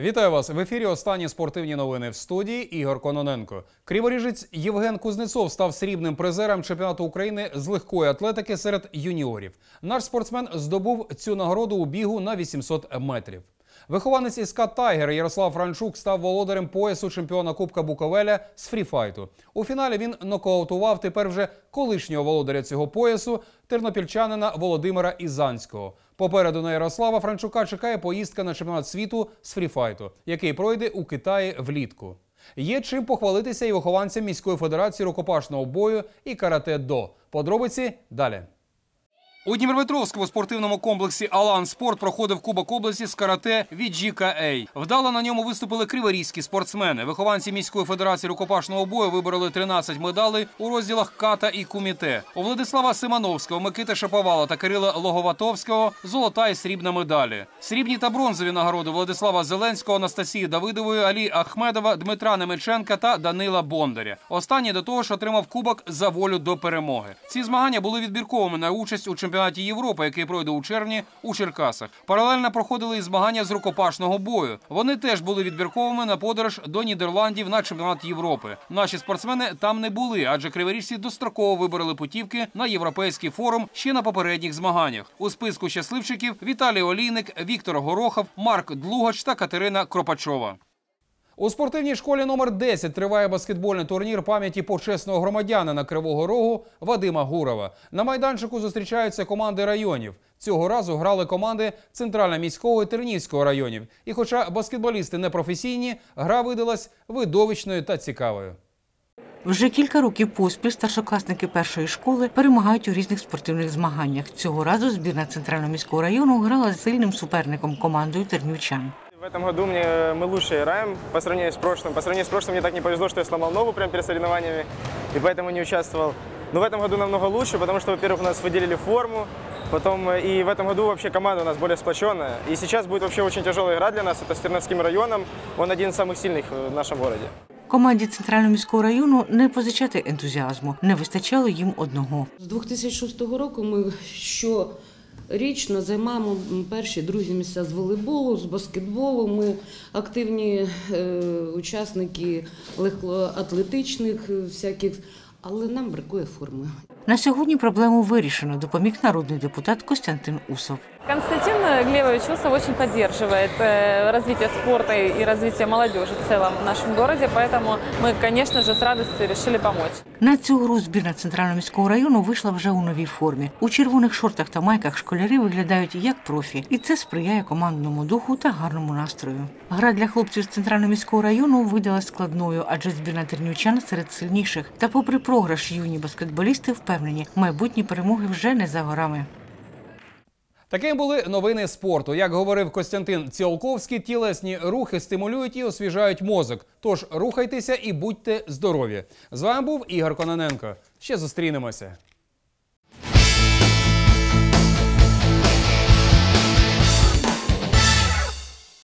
Вітаю вас в ефірі. Останні спортивні новини в студії. Ігор Кононенко. Криворіжець Євген Кузнецов став срібним призером чемпіонату України з легкої атлетики серед юніорів. Наш спортсмен здобув цю нагороду у бігу на 800 метрів. Вихованець із Тайгер Ярослав Франчук став володарем поясу чемпіона Кубка Буковеля з фріфайту. У фіналі він нокаутував тепер вже колишнього володаря цього поясу тернопільчанина Володимира Ізанського. Попереду на Ярослава Франчука чекає поїздка на чемпіонат світу з фріфайту, який пройде у Китаї влітку. Є чим похвалитися і вихованцям міської федерації рукопашного бою і карате до. Подробиці далі. У Дніпропетровському спортивному комплексі Алан Спорт проходив Кубок області з карате від GKA. Вдало на ньому виступили криворізькі спортсмени. Вихованці міської федерації рукопашного бою вибороли 13 медалей у розділах ката і куміте. У Владислава Симановського, Микити Шаповала та Кирила Логоватовського золота і срібна медалі. Срібні та бронзові нагороди Владислава Зеленського, Анастасії Давидової, Алі Ахмедова, Дмитра Немеченка та Данила Бондаря. Останній до того ж отримав кубок за волю до перемоги. Ці змагання були відбірковими на участь у чемпіонаті Європи, який пройде у червні у Черкасах. Паралельно проходили і змагання з рукопашного бою. Вони теж були відбірковими на подорож до Нідерландів на чемпіонат Європи. Наші спортсмени там не були, адже криворіжці достроково вибрали путівки на європейський форум ще на попередніх змаганнях. У списку щасливчиків Віталій Олійник, Віктор Горохов, Марк Длугач та Катерина Кропачова. У спортивній школі номер 10 триває баскетбольний турнір пам'яті почесного громадянина Кривого Рогу Вадима Гурова. На майданчику зустрічаються команди районів. Цього разу грали команди Центрально-міського і Тернівського районів. І хоча баскетболісти не професійні, гра видалась видовищною та цікавою. Вже кілька років поспіль старшокласники першої школи перемагають у різних спортивних змаганнях. Цього разу збірна центрального міського району грала з сильним суперником командою тернівчан. В этом году мне, мы лучше играем по сравнению с прошлым. По сравнению с прошлым мне так не повезло, что я сломал ногу прямо перед соревнованиями, и поэтому не участвовал. Но в этом году намного лучше, потому что, во-первых, у нас выделили форму, потом э, и в этом году вообще команда у нас более сплоченная. И сейчас будет вообще очень тяжелая игра для нас, это с Терновским районом, он один из самых сильных в нашем городе. Команді центрального міського району не позичати ентузіазму, не вистачало їм одного. З 2006 року ми щорічно займаємо перші другі місця з волейболу, з баскетболу. Ми активні е, учасники легкоатлетичних е, всяких, але нам бракує форми. На сьогодні проблему вирішено, допоміг народний депутат Костянтин Усов. Константин Глебович Усов очень поддерживает э, развитие спорта и развитие молодежи в целом в нашем городе, поэтому мы, конечно же, с радостью решили помочь. На цю гру збірна центрального міського району вийшла вже у новій формі. У червоних шортах та майках школярі виглядають як профі, і це сприяє командному духу та гарному настрою. Гра для хлопців з центрального міського району видалась складною, адже збірна тернівчан серед сильніших. Та, попри програш, юні баскетболісти впевнені, майбутні перемоги вже не за горами. Таким були новини спорту. Як говорив Костянтин Ціолковський, тілесні рухи стимулюють і освіжають мозок. Тож рухайтеся і будьте здорові. З вами був Ігор Кононенко. Ще зустрінемося.